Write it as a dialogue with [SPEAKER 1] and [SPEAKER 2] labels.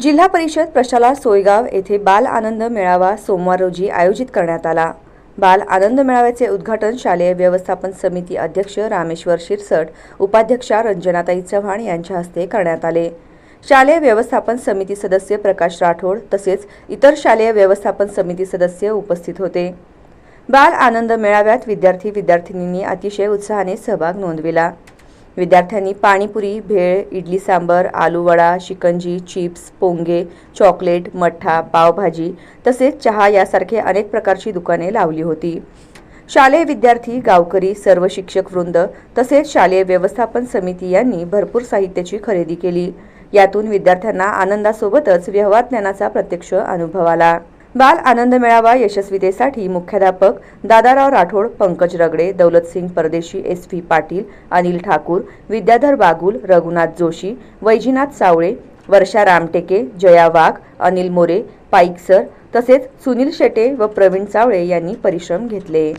[SPEAKER 1] जिल्हा परिषद प्रशाला सोयगाव येथे बाल आनंद मेळावा सोमवार रोजी आयोजित करण्यात आला. बाल आनंद मेळाव्याचे उद्घाटन शालेय व्यवस्थापन समिती अध्यक्ष रामेश्वर शिरसट उपाध्यक्षा रंजनाताई चव्हाण यांच्या हस्ते करण्यात आले. शालेय व्यवस्थापन समिती सदस्य प्रकाश राठोड तसेच इतर शालेय व्यवस्थापन समिती सदस्य उपस्थित होते. बाल आनंद मेळाव्यात विद्यार्थी विद्यार्थिनींनी अतिशय उत्साहाने सहभाग नोंदविला. विद्यार्थ्यांनी पाणीपुरी भेळ इडली सांबर आलूवडा शिकंजी चिप्स पोंगे चॉकलेट मठ्ठा पावभाजी तसेच चहा यासारखे अनेक प्रकारची दुकाने लावली होती. शालेय विद्यार्थी गावकरी सर्व शिक्षक वृंद तसेच शालेय व्यवस्थापन समिती यांनी भरपूर साहित्याची खरेदी केली. यातून विद्यार्थ्यांना आनंदासोबतच व्यवहार ज्ञानाचा प्रत्यक्ष अनुभव आला. बाल आनंद मेळावा यशस्वीतेसाठी मुख्याध्यापक Dadarao Rathod Pankaj Ragade Daulatsing Pardeshi S V Patil Anil Thakur Vidyadhar Bagul Raghunath Joshi Vaijinath Sawale Varsha Ramteke Jaya Wagh Anil More Paik sir तसेच सुनील शेटे व प्रवीण सावळे यांनी परिश्रम घेतले.